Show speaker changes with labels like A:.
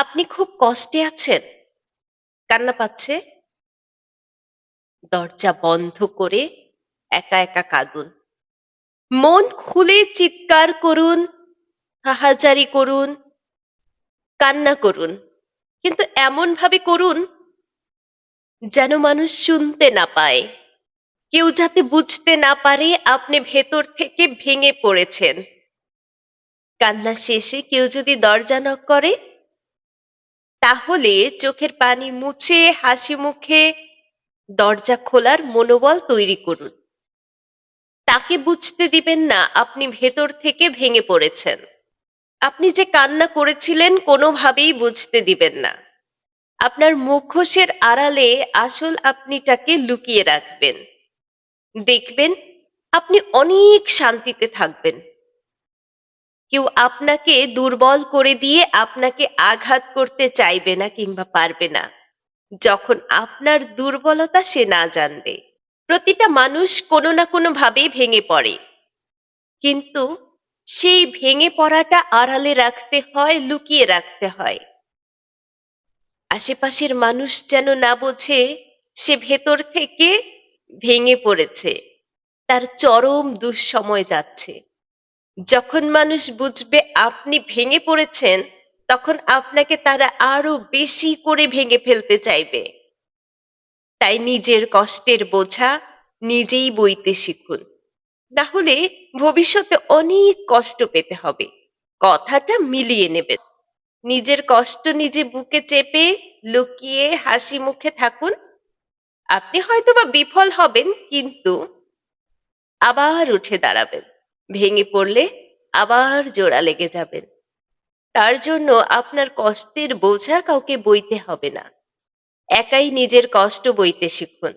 A: আপনি খুব কষ্টে আছেন। কান্না পাচ্ছে। দরজা বন্ধ করে একা একা কাঁদুন। মন খুলে চিৎকার করুন, হাহাজারি করুন, কান্না করুন। কিন্তু এমন ভাবে করুন যেন মানুষ শুনতে না পায়। কেউ যাতে বুঝতে না পারে আপনি ভেতর থেকে ভেঙে পড়েছেন। কান্না শেষে কেউ যদি দরজা নক করে তাহলে চোখের পানি মুছে, হাসি মুখে দরজা খোলার মনোবল তৈরি করুন। তাকে বুঝতে দিবেন না আপনি ভেতর থেকে ভেঙে পড়েছেন। আপনি যে কান্না করেছিলেন কোনোভাবেই বুঝতে দিবেন না। আপনার মুখোশের আড়ালে আসল আপনিটাকে লুকিয়ে রাখবেন। দেখবেন আপনি অনেক শান্তিতে থাকবেন। কেউ আপনাকে দুর্বল করে দিয়ে আপনাকে আঘাত করতে চাইবে না কিংবা পারবে না। যখন আপনার দুর্বলতা সে না জানবে, প্রতিটা মানুষ কোনো না কোনো ভাবে ভেঙে পড়ে। কিন্তু সেই ভেঙে পড়াটা আড়ালে রাখতে হয়, লুকিয়ে রাখতে হয়। আশেপাশের মানুষ যেন না বোঝে, সে ভেতর থেকে ভেঙে পড়েছে। তার চরম দুঃসময় যাচ্ছে। যখন মানুষ বুঝবে আপনি ভেঙে পড়েছেন, তখন আপনাকে তারা আরও বেশি করে ভেঙে ফেলতে চাইবে। তাই নিজের কষ্টের বোঝা নিজেই বইতে শিখুন। না হলে ভবিষ্যতে অনেক কষ্ট পেতে হবে। কথাটা মিলিয়ে নেবেন নিজের কষ্ট নিজে বুকে চেপে লুকিয়ে হাসি মুখে থাকুন। আপনি হয়তোবা বিফল হবেন, কিন্তু আবার উঠে দাঁড়াবেন। ভেঙে পড়লে আবার জোড়া লেগে যাবেন তার জন্য আপনার কষ্টের বোঝা কাউকে বইতে হবে না। একাই নিজের কষ্ট বইতে শিখুন।